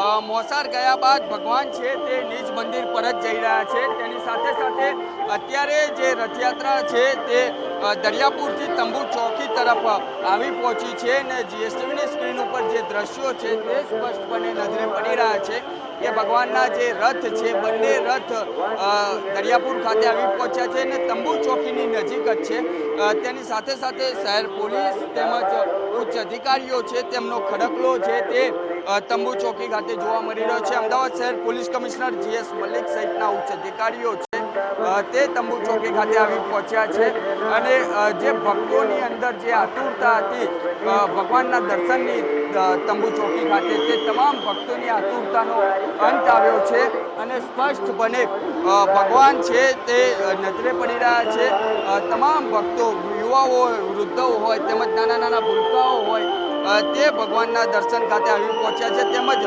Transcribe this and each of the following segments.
મોસાર ગયા બાદ ભગવાન છે તે નિજ મંદિર પરત જઈ રહ્યા છે. તેની સાથે સાથે અત્યારે જે રથયાત્રા છે તે દરિયાપુરથી તંબુ ચોકી તરફ આવી પહોંચી છે અને જીએસટીવીની સ્ક્રીન ઉપર જે દ્રશ્યો છે તે સ્પષ્ટપણે નજરે પડી રહ્યા છે કે ભગવાનના જે રથ છે, બંને રથ દરિયાપુર ખાતે આવી પહોંચ્યા છે અને તંબુ ચોકીની નજીક જ છે. તેની સાથે સાથે શહેર પોલીસ તેમજ ઉચ્ચ અધિકારીઓ છે તેમનો ખડકલો છે તે તંબુ ચોકી ખાતે જોવા મળી રહ્યો છે. અમદાવાદ શહેર પોલીસ કમિશનર જીએસ મલિક સહિતના ઉચ્ચ અધિકારીઓ છે. તે તંબુ ચોકી ખાતે આવી પહોંચ્યા છે અને જે ભક્તોની અંદર જે આતુરતા હતી ભગવાનના દર્શનની તંબુ ચોકી ખાતે તે તમામ ભક્તોની આતુરતાનો અંત આવ્યો છે અને સ્પષ્ટપણે બને ભગવાન છે તે નજરે પડી રહ્યા છે. તમામ ભક્તો, યુવાઓ, વૃદ્ધો હોય તેમજ નાના નાના ભૂલકાઓ હોય તે ભગવાનના દર્શન ખાતે આવી પહોંચ્યા છે. તેમજ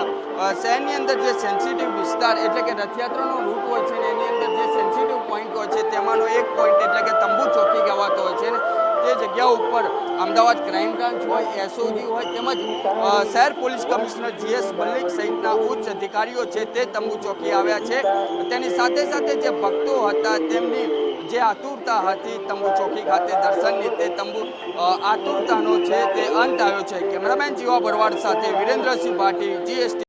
શહેરની અંદર જે સેન્સિટિવ વિસ્તાર એટલે કે રથયાત્રાનો રૂટ હોય છે ને એની અંદર જે સેન્સિટિવ પોઈન્ટ હોય છે, તેમાંનો એક પોઈન્ટ એટલે કે તંબુ ચોકી કહેવાતો હોય છે ને, તે જગ્યા ઉપર અમદાવાદ ક્રાઇમ બ્રાન્ચ હોય એસઓજી હોય, તેમજ શહેર પોલીસ કમિશનર જીએસ મલ્લિક સહિતના ઉચ્ચ અધિકારીઓ છે તે તંબુ ચોકી આવ્યા છે. તેની સાથે સાથે જે ભક્તો હતા તેમની જે આતુરતા હતી તંબુ ચોકી ખાતે દર્શનની તે તંબુ આતુરતાનો છે તે અંત આવ્યો છે. કેમેરામેન જીવા ભરવાડ સાથે વિરેન્દ્રસિંહ ભાટી જીએસટી